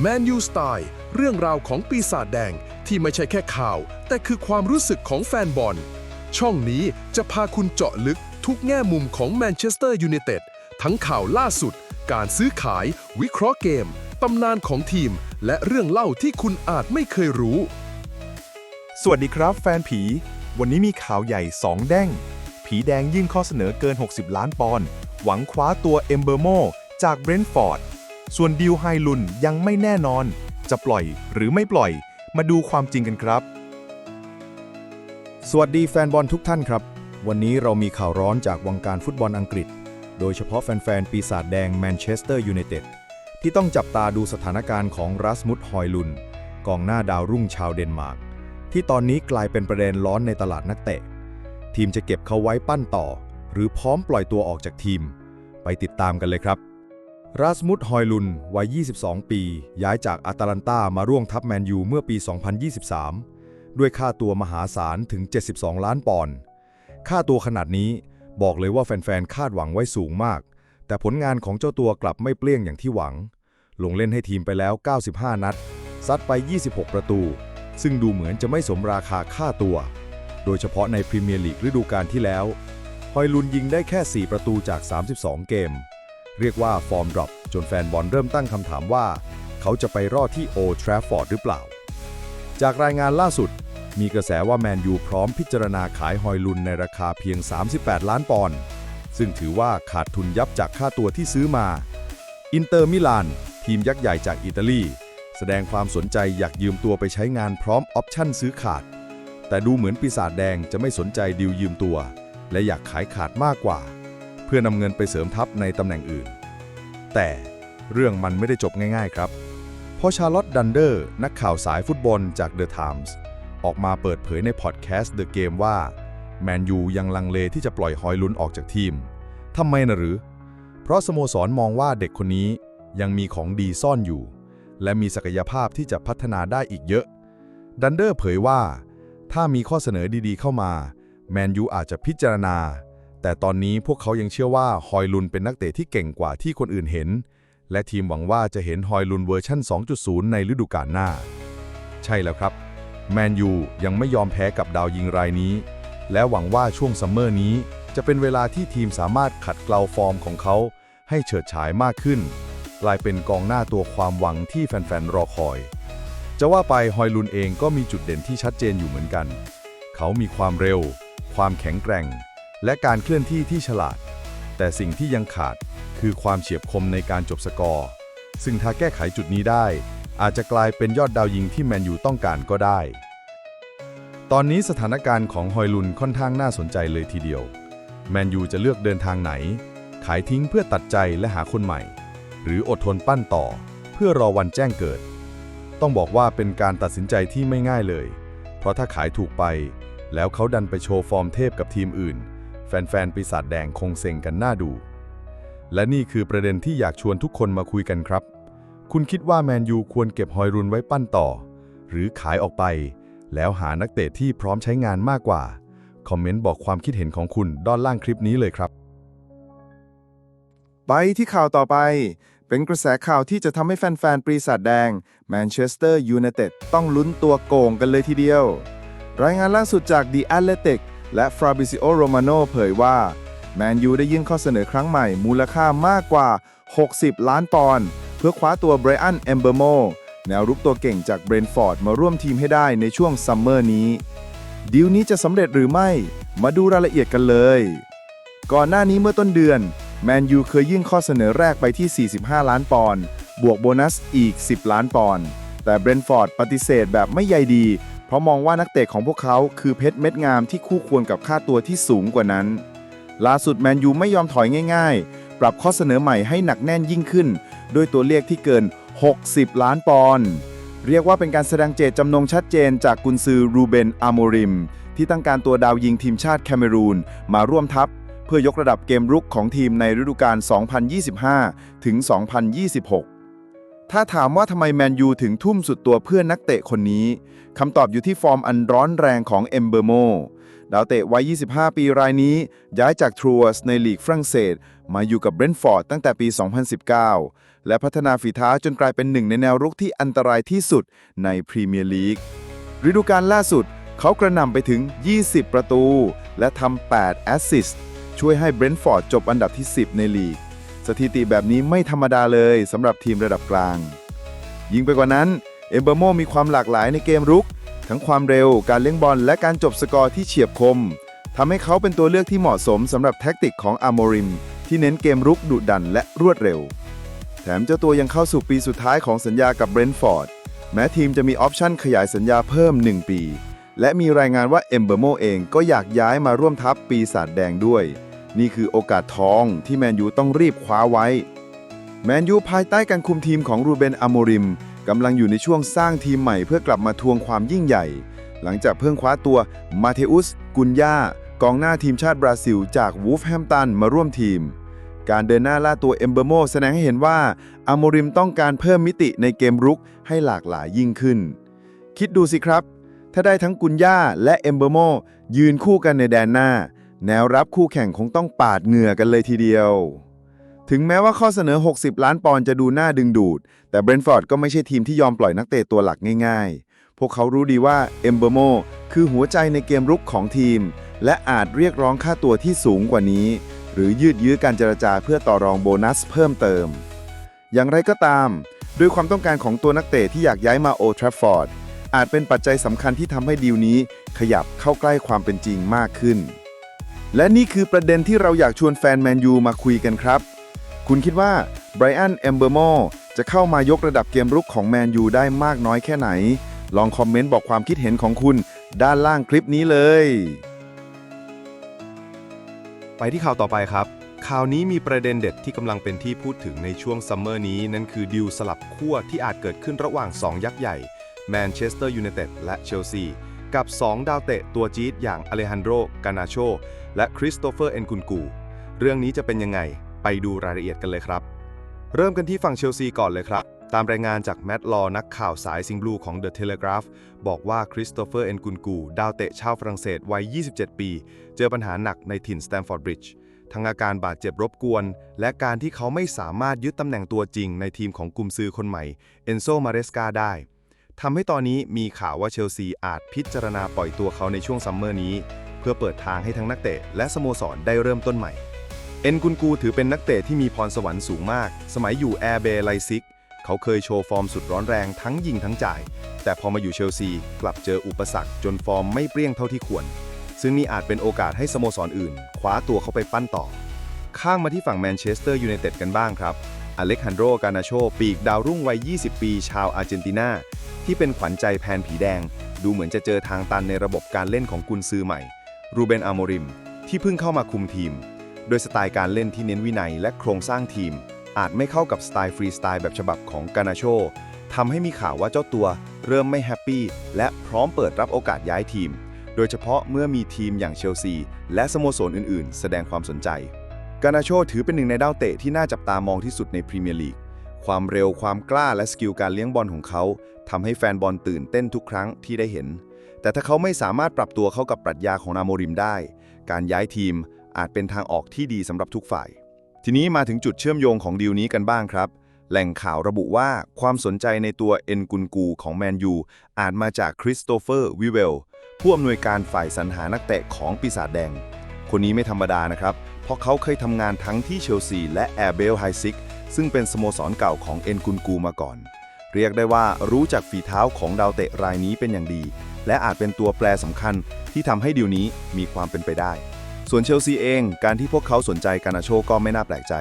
แมนยูสไตล์เรื่องราวของปีศาจแดงที่ไม่ใช่แค่ข่าว แต่คือความรู้สึกของแฟนบอล ช่องนี้จะพาคุณเจาะลึกทุกแง่มุมของแมนเชสเตอร์ยูไนเต็ดทั้งข่าวล่าสุด การซื้อขาย วิเคราะห์เกม ตำนานของทีม และเรื่องเล่าที่คุณอาจไม่เคยรู้ สวัสดีครับแฟนผี วันนี้มีข่าวใหญ่ 2 แดงผีแดงยื่นข้อเสนอเกิน 60 ล้านปอนด์หวังคว้าตัวเอมเบอร์โมจากเบรนท์ฟอร์ด ส่วนดิวไฮลุนยังไม่แน่นอน จะปล่อยหรือไม่ปล่อย มาดูความจริงกันครับ สวัสดีแฟนบอลทุกท่านครับ วันนี้เรามีข่าวร้อนจากวงการฟุตบอลอังกฤษ โดยเฉพาะแฟนๆ ปีศาจแดงแมนเชสเตอร์ยูไนเต็ดที่ต้องจับตาดูสถานการณ์ของรัสมุดฮอยลุน กองหน้าดาวรุ่งชาวเดนมาร์ก ที่ตอนนี้กลายเป็นประเด็นร้อนในตลาดนักเตะ ทีมจะเก็บเขาไว้ปั้นต่อ หรือพร้อมปล่อยตัวออกจากทีม ไปติดตามกันเลยครับ รัสมุดฮอยลุน วัย 22 ปี ย้ายจากอาตาลันตามาร่วมทัพแมนยูเมื่อปี 2023 ด้วยค่าตัวมหาศาลถึง 72 ล้านปอนด์ ค่าตัวขนาดนี้บอกเลยว่าแฟนๆ คาดหวังไว้สูงมาก แต่ผลงานของเจ้าตัวกลับไม่เปลี่ยงอย่างที่หวัง ลงเล่นให้ทีมไปแล้ว 95 นัด ซัดไป 26 ประตู ซึ่งดูเหมือนจะไม่สมราคาค่าตัว โดยเฉพาะในพรีเมียร์ลีกฤดูกาลที่แล้ว ฮอยลุนยิงได้แค่ 4 ประตูจาก 32 เกม เรียกว่าฟอร์มดรอปจนแฟนบอลเริ่มตั้งคำถามว่า เขาจะไปรอดที่โอทราฟอร์ดหรือเปล่า จากรายงานล่าสุด มีกระแสว่าแมนยูพร้อมพิจารณาขายฮอยลุนในราคาเพียง 38 ล้านปอนด์ซึ่งถือว่าขาดทุนยับจากค่าตัวที่ซื้อมา อินเตอร์มิลาน ทีมยักษ์ใหญ่จากอิตาลี แสดงความสนใจอยากยืมตัวไปใช้งานพร้อมออปชั่นซื้อขาด แต่ดูเหมือนปีศาจแดงจะไม่สนใจดิวยืมตัว และอยากขายขาดมากกว่า พื่อนำเงินไปเสริมทัพในตำแหน่งอื่น แต่เรื่องมันไม่ได้จบง่ายๆครับ เพราะชาร์ลอตดันเดอร์นักข่าวสายฟุตบอลจาก The Times ออกมาเปิดเผยในพอดแคสต์ The Game ว่า แมนยูยังลังเลที่จะปล่อยฮอยลุนออกจากทีมทำไมนะหรือ เพราะสโมสรมองว่าเด็กคนนี้ยังมีของดีซ่อนอยู่ และมีศักยภาพที่จะพัฒนาได้อีกเยอะ ดันเดอร์เผยว่า ถ้ามีข้อเสนอดีๆเข้ามา แมนยูอาจจะพิจารณา แต่ตอนนี้พวกเขายังเชื่อว่าฮอยลุนเป็นนักเตะที่เก่งกว่าที่คนอื่นเห็น และทีมหวังว่าจะเห็นฮอยลุนเวอร์ชั่น 2.0 ในฤดูกาลหน้า ใช่แล้วครับ แมนยูยังไม่ยอมแพ้กับดาวยิงรายนี้ และหวังว่าช่วงซัมเมอร์นี้จะเป็นเวลาที่ทีมสามารถขัดเกลาฟอร์มของเขา ให้เฉิดฉายมากขึ้น กลายเป็นกองหน้าตัวความหวังที่แฟนๆรอคอย จะว่าไปฮอยลุนเองก็มีจุดเด่นที่ชัดเจนอยู่เหมือนกัน เขามีความเร็ว ความแข็งแกร่ง และการเคลื่อนที่ที่ฉลาด แต่สิ่งที่ยังขาดคือความเฉียบคมในการจบสกอร์ ซึ่งถ้าแก้ไขจุดนี้ได้ อาจจะกลายเป็นยอดดาวยิงที่แมนยูต้องการก็ได้ ตอนนี้สถานการณ์ของฮอยลุนค่อนข้างน่าสนใจเลยทีเดียว แมนยูจะเลือกเดินทางไหน ขายทิ้งเพื่อตัดใจและหาคนใหม่ หรืออดทนปั้นต่อ เพื่อรอวันแจ้งเกิด ต้องบอกว่าเป็นการตัดสินใจที่ไม่ง่ายเลย เพราะถ้าขายถูกไป แล้วเขาดันไปโชว์ฟอร์มเทพกับทีมอื่น แฟนๆ ปีศาจแดงคงเซ็งกันหน้าดู และนี่คือประเด็นที่อยากชวนทุกคนมาคุยกันครับ คุณคิดว่าแมนยูควรเก็บฮอยรุนไว้ปั้นต่อ หรือขายออกไป แล้วหานักเตะที่พร้อมใช้งานมากกว่า คอมเมนต์บอกความคิดเห็นของคุณด้านล่างคลิปนี้เลยครับ ไปที่ข่าวต่อไป เป็นกระแสข่าวที่จะทำให้แฟนๆ ปีศาจแดงแมนเชสเตอร์ยูไนเต็ดต้องลุ้นตัวโก่งกันเลยทีเดียว รายงานล่าสุดจาก The Athletic และ Fabrizio Romano เผยว่า แมนยูได้ยื่นข้อเสนอครั้งใหม่มูลค่ามากกว่า 60 ล้านปอนด์เพื่อคว้าตัวไบรอันเอมเบอร์โมแนวรุกตัวเก่งจากเบรนฟอร์ดมาร่วมทีมให้ได้ในช่วงซัมเมอร์นี้ ดีลนี้จะสำเร็จหรือไม่ มาดูรายละเอียดกันเลย ก่อนหน้านี้เมื่อต้นเดือน แมนยูเคยยื่นข้อเสนอแรกไปที่ 45 ล้านปอนด์บวกโบนัสอีก 10 ล้านปอนด์แต่เบรนฟอร์ดปฏิเสธแบบไม่ใยดี ราะมองว่านักเตะของพวกเขาคือเพชรเม็ดงามที่คู่ควรกับค่าตัวที่สูงกว่านั้น ล่าสุดแมนยูไม่ยอมถอยง่ายๆ ปรับข้อเสนอใหม่ให้หนักแน่นยิ่งขึ้น ด้วยตัวเลขที่เกิน 60 ล้านปอนด์ เรียกว่าเป็นการแสดงเจตจำนงชัดเจนจากกุนซือรูเบนอาโมริม ที่ต้องการตัวดาวยิงทีมชาติแคเมรูน มาร่วมทัพ เพื่อยกระดับเกมรุกของทีมในฤดูกาล 2025 ถึง 2026 ถ้าถามว่าทำไมแมนยูถึงทุ่มสุดตัวเพื่อนนักเตะคนนี้คำตอบอยู่ที่ฟอร์มอันร้อนแรงของเอมเบอร์โมดาวเตะวัย 25 ปีรายนี้ ย้ายจากทรูสในลีกฝรั่งเศส มาอยู่กับเบรนท์ฟอร์ดตั้งแต่ปี 2019 และพัฒนาฝีเท้าจนกลายเป็นหนึ่งในแนวรุกที่อันตรายที่สุดในพรีเมียร์ลีกฤดูกาลล่าสุด เขากระหน่ำไปถึง 20 ประตู และทำ8แอสซิสต์ช่วยให้เบรนท์ฟอร์ดจบอันดับที่ 10 ในลีก สถิติแบบนี้ไม่ธรรมดาเลยสำหรับทีมระดับกลาง ยิ่งไปกว่านั้นเอมเบอร์โมมีความหลากหลายในเกมรุก ทั้งความเร็วการเลี้ยงบอลและการจบสกอร์ที่เฉียบคมทำให้เขาเป็นตัวเลือกที่เหมาะสมสำหรับแท็กติกของอาร์โมริมที่เน้นเกมรุกดุดันและรวดเร็ว แถมเจ้าตัวยังเข้าสู่ปีสุดท้ายของสัญญากับเบรนท์ฟอร์ดแม้ทีมจะมีออปชั่นขยายสัญญาเพิ่ม 1 ปี และมีรายงานว่าเอมเบอร์โมเองก็อยากย้ายมาร่วมทัพปีศาจแดงด้วย นี่คือโอกาสทองที่แมนยูต้องรีบคว้าไว้ แมนยูภายใต้การคุมทีมของรูเบนอโมริมกำลังอยู่ในช่วงสร้างทีมใหม่เพื่อกลับมาทวงความยิ่งใหญ่ หลังจากเพิ่งคว้าตัวมาเทอุส กุนยากองหน้าทีมชาติบราซิล จากวูฟแฮมตันมาร่วมทีม การเดินหน้าล่าตัวเอมเบอร์โมแสดงให้เห็นว่าอโมริมต้องการเพิ่มมิติในเกมรุกให้หลากหลายยิ่งขึ้น คิดดูสิครับ ถ้าได้ทั้งกุนย่าและเอมเบอร์โมยืนคู่กันในแดนหน้า แนวรับคู่แข่งคงต้องปาดเหงื่อกันเลยทีเดียว ถึงแม้ว่าข้อเสนอ 60 ล้านปอนด์จะดูน่าดึงดูด แต่เบรนฟอร์ดก็ไม่ใช่ทีมที่ยอมปล่อยนักเตะตัวหลักง่ายๆ พวกเขารู้ดีว่าเอมเบอร์โมคือหัวใจในเกมรุกของทีม และอาจเรียกร้องค่าตัวที่สูงกว่านี้ หรือยืดยื้อการเจรจาเพื่อต่อรองโบนัสเพิ่มเติม อย่างไรก็ตาม ด้วยความต้องการของตัวนักเตะที่อยากย้ายมาโอทราฟฟอร์ดอาจเป็นปัจจัยสำคัญที่ทำให้ดีลนี้ขยับเข้าใกล้ความเป็นจริงมากขึ้น และนี่คือประเด็นที่เราอยากชวนแฟนแมนยูมาคุยกันครับ คุณคิดว่าไบรอันเอมเบอร์โมจะเข้ามายกระดับเกมรุกของแมนยูได้มากน้อยแค่ไหน ลองคอมเมนต์บอกความคิดเห็นของคุณด้านล่างคลิปนี้เลย ไปที่ข่าวต่อไปครับ ข่าวนี้มีประเด็นเด็ดที่กำลังเป็นที่พูดถึงในช่วงซัมเมอร์นี้ นั่นคือดิวสลับขั้วที่อาจเกิดขึ้นระหว่าง 2 ยักษ์ใหญ่แมนเชสเตอร์ยูไนเต็ดและเชลซี กับ 2 ดาวเตะตัวจี๊ดอย่างอเลฮันโดกานาโช และคริสโตเฟอร์เอนคุนกู เรื่องนี้จะเป็นยังไง ไปดูรายละเอียดกันเลยครับ เริ่มกันที่ฝั่งเชลซีก่อนเลยครับตามรายงานจากแมตต์ลอนักข่าวสายซิงบลูของ The Telegraph บอกว่าคริสโตเฟอร์เอนกุนกู ดาวเตะชาวฝรั่งเศสวัย 27 ปี เจอปัญหาหนักในถิ่นสแตมฟอร์ดบริดจ์ทั้งอาการบาดเจ็บรบกวน และการที่เขาไม่สามารถยึดตำแหน่งตัวจริงในทีมของกุมซือคนใหม่เอนโซมาเรสกาได้ ทำให้ตอนนี้มีข่าวว่าเชลซีอาจพิจารณาปล่อยตัวเขาในช่วงซัมเมอร์นี้ เพื่อเปิดทางให้ทั้งนักเตะและสโมสรได้เริ่มต้นใหม่ เอ็นกุนกูถือเป็นนักเตะที่มีพรสวรรค์สูงมาก สมัยอยู่แอร์เบย์ไลซิก เขาเคยโชว์ฟอร์มสุดร้อนแรงทั้งยิงทั้งจ่าย แต่พอมาอยู่เชลซีกลับเจออุปสรรคจนฟอร์มไม่เปรี้ยงเท่าที่ควร ซึ่งนี่อาจเป็นโอกาสให้สโมสรอื่นคว้าตัวเขาไปปั้นต่อ ข้างมาที่ฝั่งแมนเชสเตอร์ยูไนเต็ดกันบ้างครับอเล็กฮันโดร กานาโช ปีกดาวรุ่งวัย 20 ปี ชาวอาร์เจนตินา ที่เป็นขวัญใจแพนผีแดง ดูเหมือนจะเจอทางตันในระบบการเล่นของกุนซือใหม่ รูเบนอาโมริม ที่เพิ่งเข้ามาคุมทีม โดยสไตล์การเล่นที่เน้นวินัยและโครงสร้างทีม อาจไม่เข้ากับสไตล์ฟรีสไตล์แบบฉบับของกานาโชทำให้มีข่าวว่าเจ้าตัวเริ่มไม่แฮปปี้และพร้อมเปิดรับโอกาสย้ายทีม โดยเฉพาะเมื่อมีทีมอย่างเชลซี และสโมสรอื่น ๆ แสดงความสนใจ กานาโชถือเป็นหนึ่งในดาวเตะที่น่าจับตามองที่สุดในพรีเมียร์ลีก ความเร็วความกล้าและสกิลการเลี้ยงบอลของเขาทำให้แฟนบอลตื่นเต้นทุกครั้งที่ได้เห็น แต่ถ้าเขาไม่สามารถปรับตัวเข้ากับปรัชญาของนาโมริมได้ การย้ายทีมอาจเป็นทางออกที่ดีสำหรับทุกฝ่าย ทีนี้มาถึงจุดเชื่อมโยงของดีลนี้กันบ้างครับ แหล่งข่าวระบุว่าความสนใจในตัวเอ็นกุนกูของแมนยูอาจมาจากคริสโตเฟอร์วิเวลผู้อำนวยการฝ่ายสรรหานักเตะของปีศาจแดง คนนี้ไม่ธรรมดานะครับ เพราะเขาเคยทำงานทั้งที่เชลซีและแอร์เบลไฮซิก ซึ่งเป็นสโมสรเก่าของเอ็นกุนกูมาก่อน เรียกได้ว่ารู้จักฝีเท้าของดาวเตะรายนี้เป็นอย่างดี และอาจเป็นตัวแปรสำคัญที่ทำให้ดีลนี้มีความเป็นไปได้ ส่วนเชลซีเอง การที่พวกเขาสนใจกานาโชก็ไม่น่าแปลกใจ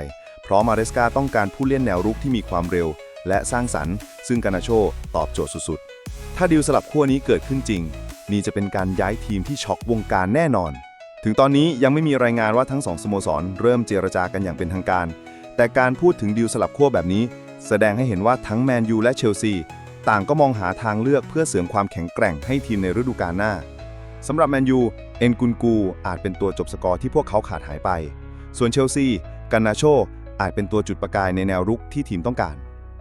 เพราะมาเรสกาต้องการผู้เล่นแนวรุกที่มีความเร็ว และสร้างสรรค์ ซึ่งกานาโชตอบโจทย์สุดๆ ถ้าดีลสลับขั้วนี้เกิดขึ้นจริง นี่จะเป็นการย้ายทีมที่ช็อกวงการแน่นอน ถึงตอนนี้ยังไม่มีรายงานว่าทั้งสองสโมสรเริ่มเจรจากันอย่างเป็นทางการ แต่การพูดถึงดีลสลับขั้วแบบนี้ แสดงให้เห็นว่าทั้งแมนยูและเชลซีต่างก็มองหาทางเลือกเพื่อเสริมความแข็งแกร่งให้ทีมในฤดูกาลหน้าสำหรับแมนยูเอ็นกุนกูอาจเป็นตัวจบสกอร์ที่พวกเขาขาดหายไป ส่วนเชลซีกันนาโชอาจเป็นตัวจุดประกายในแนวรุกที่ทีมต้องการ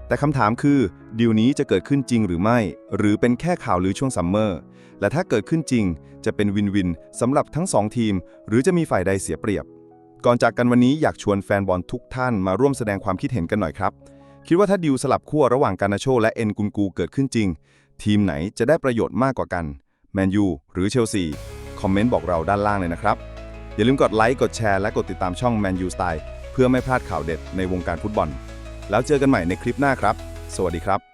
แต่คำถามคือ ดีลนี้จะเกิดขึ้นจริงหรือไม่ หรือเป็นแค่ข่าวลือช่วงซัมเมอร์ และถ้าเกิดขึ้นจริง จะเป็นวินวินสำหรับทั้งสองทีม หรือจะมีฝ่ายใดเสียเปรียบ ก่อนจากกันวันนี้อยากชวนแฟนบอลทุกท่านมาร่วมแสดงความคิดเห็นกันหน่อยครับ คิดว่าถ้าดิวสลับขั้วระหว่างการนาโชและเอ็นกุนกูเกิดขึ้นจริง ทีมไหนจะได้ประโยชน์มากกว่ากันแมนยูหรือเชลซีคอมเมนต์บอกเราด้านล่างเลยนะครับ อย่าลืมกดไลค์กดแชร์และกดติดตามช่อง Man U Style เพื่อไม่พลาดข่าวเด็ดในวงการฟุตบอล แล้วเจอกันใหม่ในคลิปหน้าครับ สวัสดีครับ